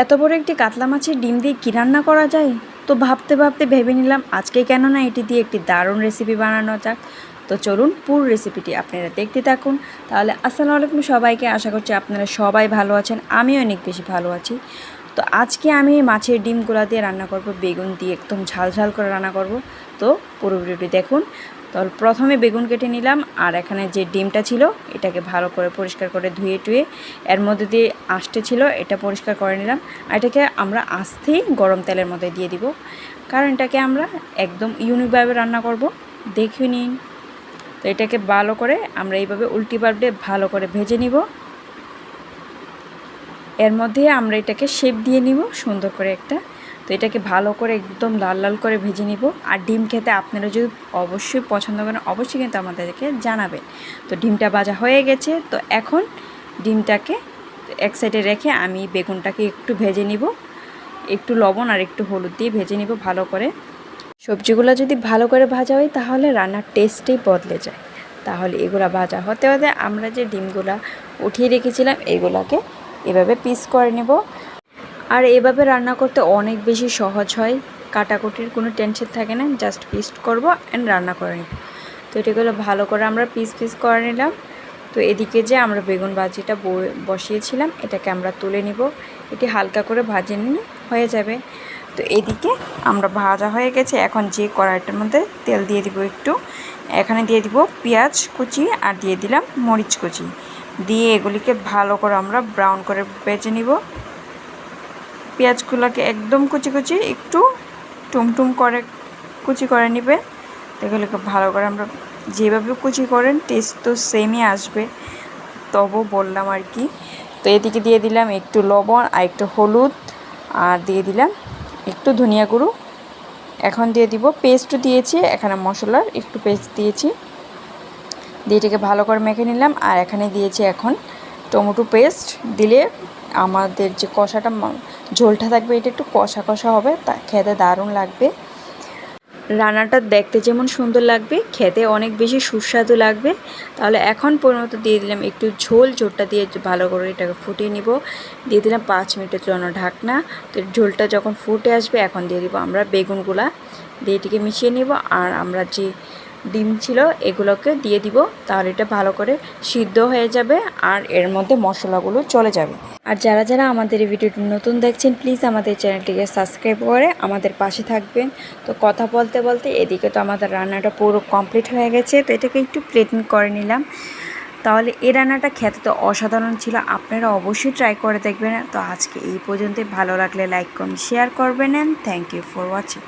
এত বড় একটি কাতলা মাছের ডিম দিয়ে কী রান্না করা যায়? তো ভাবতে ভাবতে ভেবে নিলাম, আজকে কেন না এটি দিয়ে একটি দারুণ রেসিপি বানানো যাক। তো চলুন পুরো রেসিপিটি আপনারা দেখতে থাকুন। তাহলে আসসালামু আলাইকুম সবাইকে, আশা করছি আপনারা সবাই ভালো আছেন, আমিও অনেক বেশি ভালো আছি। তো আজকে আমি মাছের ডিমগুলা দিয়ে রান্না করব, বেগুন দিয়ে একদম ঝাল ঝাল করে রান্না করব। তো পুরো ভিডিওটি দেখুন। তো প্রথমে বেগুন কেটে নিলাম, আর এখানে যে ডিমটা ছিল, এটাকে ভালো করে পরিষ্কার করে ধুয়ে টুয়ে এর মধ্যে দিয়ে আষ্টে ছিল, এটা পরিষ্কার করে নিলাম। আর এটাকে আমরা আস্তেই গরম তেলের মধ্যে দিয়ে দিব, কারণ এটাকে আমরা একদম ইউনিকভাবে রান্না করব। দেখে নিন। তো এটাকে ভালো করে আমরা এইভাবে উল্টি পাল্টে ভালো করে ভেজে নিব। এর মধ্যে আমরা এটাকে শেপ দিয়ে নিব, সুন্দর করে একটা তো এটাকে ভালো করে একদম লাল লাল করে ভেজে নিব। আর ডিম খেতে আপনারা যদি অবশ্যই পছন্দ করেন, অবশ্যই কিন্তু আমাদেরকে জানাবেন। তো ডিমটা ভাজা হয়ে গেছে, তো এখন ডিমটাকে এক সাইডে রেখে আমি বেগুনটাকে একটু ভেজে নিব। একটু লবণ আর একটু হলুদ দিয়ে ভেজে নিব ভালো করে। সবজিগুলো যদি ভালো করে ভাজা হয়, তাহলে রান্নার টেস্টেই বদলে যায়। তাহলে এগুলো ভাজা হতে হতে আমরা যে ডিমগুলা উঠিয়ে রেখেছিলাম, এগুলাকে এভাবে পিস করে নেব। আর এভাবে রান্না করতে অনেক বেশি সহজ হয়। কাটাকুটির কোনো টেনশন থাকে না জাস্ট পিস্ট করব অ্যান্ড রান্না করে নেব। তো এটাগুলো ভালো করে আমরা পিস পিস করে নিলাম। তো এদিকে যে আমরা বেগুন ভাজিটা বসিয়েছিলাম, এটাকে আমরা তুলে নিব। এটি হালকা করে ভাজে নিলে হয়ে যাবে। তো এদিকে আমরা ভাজা হয়ে গেছে। এখন যে কড়াইটার মধ্যে তেল দিয়ে দিব একটু, এখানে দিয়ে দিব পেঁয়াজ কুচি আর দিয়ে দিলাম মরিচ কুচি। দিয়ে এগুলিকে ভালো করে আমরা ব্রাউন করে বেজে নিব। পেঁয়াজগুলোকে একদম কুচি কুচি একটু টুমটুম করে কুচি করে নিবে। এগুলোকে ভালো করে আমরা যেভাবে কুচি করেন টেস্ট তো সেমই আসবে। তবু বললাম আর কি, তো এদিকে দিয়ে দিলাম একটু লবণ আর একটু হলুদ আর দিয়ে দিলাম একটু ধনিয়া গুঁড়ো। এখন দিয়ে দিব পেস্টও দিয়েছি, এখানে মশলার একটু পেস্ট দিয়েছি। দিয়ে এটাকে ভালো করে মেখে নিলাম আর এখানে দিয়েছি এখন টমেটো পেস্ট দিলে আমাদের যে কষাটা ঝোলটা থাকবে, এটা একটু কষা কষা হবে, তা খেতে দারুণ লাগবে। রান্নাটা দেখতে যেমন সুন্দর লাগবে, খেতে অনেক বেশি সুস্বাদু লাগবে। তাহলে এখন পরিণত দিয়ে দিলাম একটু ঝোল, ঝোলটা দিয়ে ভালো করে এটাকে ফুটিয়ে নিব। দিয়ে দিলাম পাঁচ মিনিটের জন্য ঢাকনা। তো ঝোলটা যখন ফুটে আসবে, এখন দিয়ে দিব আমরা বেগুনগুলা। দিয়ে এটিকে মিশিয়ে নিব, আর আমরা যে ডিম ছিল, এগুলোকে দিয়ে দিব। তাহলে এটা ভালো করে সিদ্ধ হয়ে যাবে আর এর মধ্যে মশলাগুলো চলে যাবে। আর যারা যারা আমাদের এই ভিডিওটি নতুন দেখছেন, প্লিজ আমাদের চ্যানেলটিকে সাবস্ক্রাইব করে আমাদের পাশে থাকবেন। তো কথা বলতে বলতে এদিকে তো আমাদের রান্নাটা পুরো কমপ্লিট হয়ে গেছে, তো এটাকে একটু প্লেটিং করে নিলাম। তাহলে এ রান্নাটা খেতে তো অসাধারণ ছিল, আপনারা অবশ্যই ট্রাই করে দেখবেন। তো আজকে এই পর্যন্তই, ভালো লাগলে লাইক করুন শেয়ার করবেন থ্যাংক ইউ ফর ওয়াচিং